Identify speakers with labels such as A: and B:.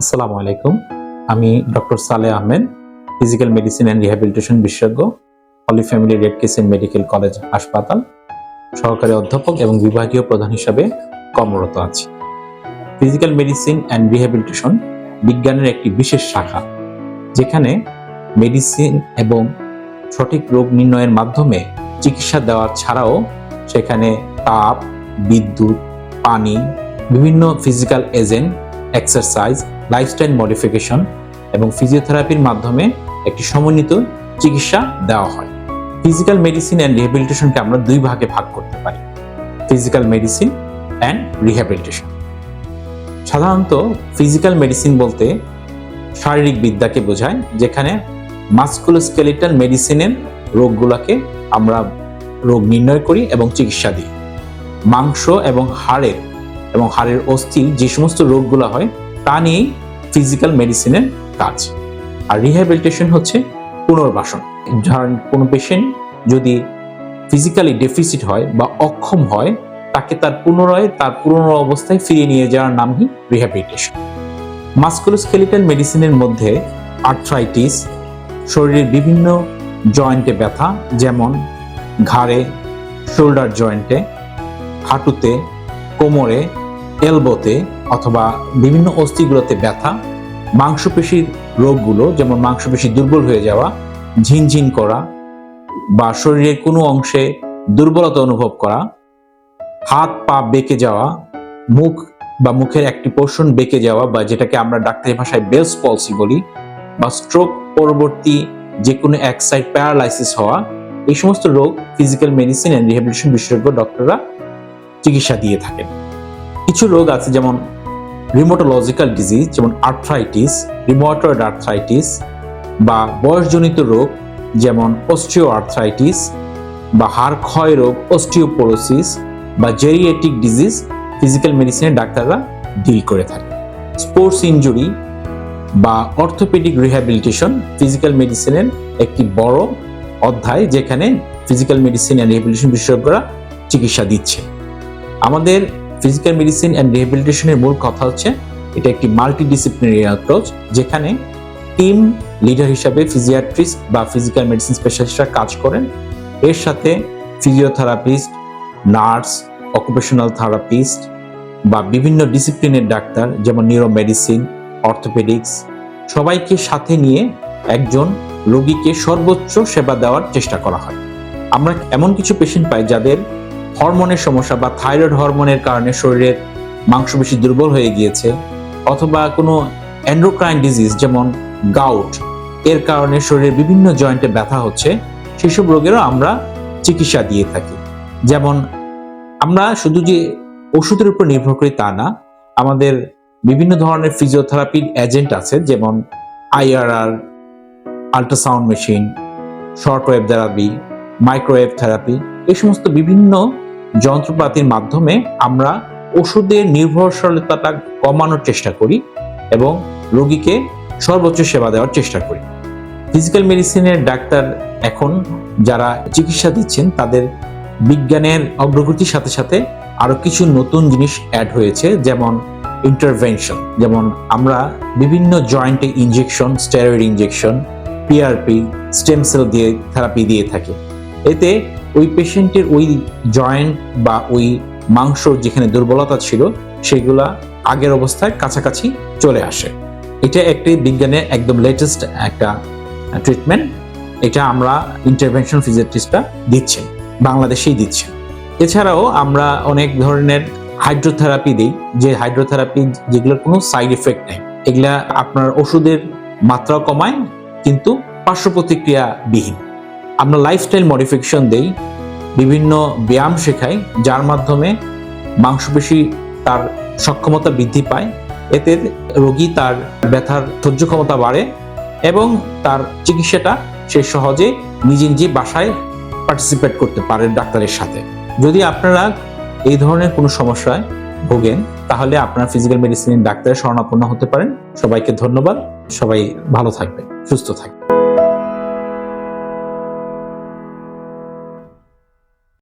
A: আসসালামু আলাইকুম। আমি doctor Saleh Ahmed, physical medicine and rehabilitation বিশেষজ্ঞ Holy Family Red Crescent Medical College, হাসপাতাল। সহকারী অধ্যাপক এবং বিভাগীয় প্রধান হিসাবে কর্মরত আছি। ফিজিক্যাল মেডিসিন অ্যান্ড রিহ্যাবিলিটেশন বিজ্ঞানের একটি বিশেষ শাখা, যেখানে মেডিসিন এবং সঠিক রোগ নির্ণয়ের মাধ্যমে চিকিৎসা দেওয়া ছাড়াও সেখানে তাপ, বিদ্যুৎ, পানি, বিভিন্ন physical agent exercise lifestyle modification এবং ফিজিওথেরাপির মাধ্যমে একটি সমন্বিত চিকিৎসা দেওয়া হয়। ফিজিক্যাল মেডিসিন অ্যান্ড রিহ্যাবিলিটেশনকে আমরা দুই ভাগে ভাগ করতে পারি। ফিজিক্যাল মেডিসিন অ্যান্ড রিহ্যাবিলিটেশন সাধারণত ফিজিক্যাল মেডিসিন বলতে শারীরিক বিদ্যাকে বোঝায়, যেখানে মাস্কুলোস্কেলিটাল মেডিসিনের রোগগুলোকে আমরা রোগ নির্ণয় করি এবং চিকিৎসা দিই। মাংস এবং হাড়ের এবং হাড়ের অস্থির যে সমস্ত রোগগুলো হয়, তা নিয়েই ফিজিক্যাল মেডিসিনের কাজ। আর রিহ্যাবিলিটেশন হচ্ছে পুনর্বাসন। ধরেন কোনো পেশেন্ট যদি ফিজিক্যালি ডেফিসিট হয় বা অক্ষম হয়, তাকে তার পুনরায়, তার পুরনো অবস্থায় ফিরিয়ে নিয়ে যাওয়ার নামই রিহ্যাবিলিটেশন মাস্কুলোস্কেলিটাল মেডিসিনের মধ্যে আর্থ্রাইটিস শরীরের বিভিন্ন জয়েন্টে ব্যথা, যেমন ঘাড়ে শোল্ডার জয়েন্টে হাঁটুতে, কোমরে এলবোতে অথবা বিভিন্ন অস্থিগুলোতে ব্যথা, মাংসপেশির রোগগুলো যেমন মাংসপেশি দুর্বল হয়ে যাওয়া, ঝিনঝিন করা বা শরীরের কোনো অংশে দুর্বলতা অনুভব করা, হাত পা বেঁকে যাওয়া, মুখ বা মুখের একটি পোর্শন বেঁকে যাওয়া বা যেটাকে আমরা ডাক্তারি ভাষায় বেলস পলসি বলি বা স্ট্রোক পরবর্তী যে কোনো এক সাইড প্যারালাইসিস হওয়া এই সমস্ত রোগ ফিজিক্যাল মেডিসিন অ্যান্ড রিহ্যাবিলিটেশন বিশেষজ্ঞ ডক্টররা চিকিৎসা দিয়ে থাকেন। কিছু রোগ আছে যেমন রিমোটোলজিক্যাল ডিজিজ যেমন আর্থ্রাইটিস রিমোটয়েড আর্থ্রাইটিস বা বয়সজনিত রোগ, যেমন অস্টিও আর্থ্রাইটিস বা হাড় ক্ষয় রোগ অস্টিওপোরোসিস বা জেরিয়েটিক ডিজিজ ফিজিক্যাল মেডিসিনের ডাক্তাররা ডিল করে থাকে স্পোর্টস ইনজুরি বা অর্থোপেডিক রিহ্যাবিলিটেশন ফিজিক্যাল মেডিসিনের একটি বড় অধ্যায় যেখানে ফিজিক্যাল মেডিসিন অ্যান্ড রিহ্যাবিলিটেশন বিশেষজ্ঞরা চিকিৎসা দিচ্ছে। আমাদের ফিজিক্যাল মেডিসিন অ্যান্ড রিহ্যাবিলিটেশনের মূল কথা হচ্ছে, এটা একটি মাল্টি ডিসিপ্লিনারি অ্যাপ্রোচ যেখানে টিম লিডার হিসাবে ফিজিয়াট্রিস্ট বা ফিজিক্যাল মেডিসিন স্পেশালিস্টরা কাজ করেন। এর সাথে ফিজিওথেরাপিস্ট নার্স অকুপেশনাল থেরাপিস্ট বা বিভিন্ন ডিসিপ্লিনের ডাক্তার যেমন নিউরো মেডিসিন অর্থোপেডিক্স সবাইকে সাথে নিয়ে একজন রোগীকে সর্বোচ্চ সেবা দেওয়ার চেষ্টা করা হয়। আমরা এমন কিছু পেশেন্ট পাই যাদের হরমোনের সমস্যা বা থাইরয়েড হরমোনের কারণে শরীরের মাংসপেশি দুর্বল হয়ে গিয়েছে অথবা কোনো অ্যান্ড্রোক্রাইন ডিজিজ যেমন গাউট এর কারণে শরীরের বিভিন্ন জয়েন্টে ব্যথা হচ্ছে, সেসব রোগেরও আমরা চিকিৎসা দিয়ে থাকি। যেমন আমরা শুধু যে ওষুধের উপর নির্ভর করি তা না, আমাদের বিভিন্ন ধরনের ফিজিওথেরাপির এজেন্ট আছে যেমন IRR ultrasound machine short wave therapy microwave therapy এই সমস্ত বিভিন্ন যন্ত্রপাতির মাধ্যমে আমরা ওষুধের নির্ভরশীলতাটা কমানোর চেষ্টা করি এবং রোগীকে সর্বোচ্চ সেবা দেওয়ার চেষ্টা করি। ফিজিক্যাল মেডিসিনের ডাক্তার এখন যারা চিকিৎসা দিচ্ছেন, তাদের বিজ্ঞানের অগ্রগতির সাথে সাথে আরও কিছু নতুন জিনিস অ্যাড হয়েছে, যেমন ইন্টারভেনশন যেমন আমরা বিভিন্ন জয়েন্টে injection steroid injection PRP stem cell দিয়ে থেরাপি দিয়ে থাকি। এতে ওই পেশেন্টের ওই জয়েন্ট বা ওই মাংস যেখানে দুর্বলতা ছিল, সেগুলা আগের অবস্থায় কাছাকাছি চলে আসে। এটা একটি বিজ্ঞানের একদম লেটেস্ট একটা ট্রিটমেন্ট এটা আমরা ইন্টারভেনশন ফিজিওথেরাপিস্টরা দিচ্ছেন, বাংলাদেশেই দিচ্ছেন। এছাড়াও আমরা অনেক ধরনের হাইড্রোথেরাপি দিই, যে হাইড্রোথেরাপি যেগুলোর কোনো সাইড এফেক্ট নেই। এগুলা আপনার ওষুধের মাত্রা কমায় কিন্তু পার্শ্ব বিহীন আমরা লাইফস্টাইল মডিফিকেশন দেই, বিভিন্ন ব্যায়াম শেখাই, যার মাধ্যমে মাংসপেশি তার সক্ষমতা বৃদ্ধি পায়, এতে রোগী তার ব্যথার সহ্য ক্ষমতা বাড়ে এবং তার চিকিৎসাটা সে সহজে নিজে নিজে বাসায় পার্টিসিপেট করতে পারে ডাক্তারের সাথে। যদি আপনারা এই ধরনের কোনো সমস্যায় ভোগেন, তাহলে আপনার ফিজিক্যাল মেডিসিনের ডাক্তারের শরণাপন্ন হতে পারেন। সবাইকে ধন্যবাদ। সবাই ভালো থাকবেন, সুস্থ থাকবেন।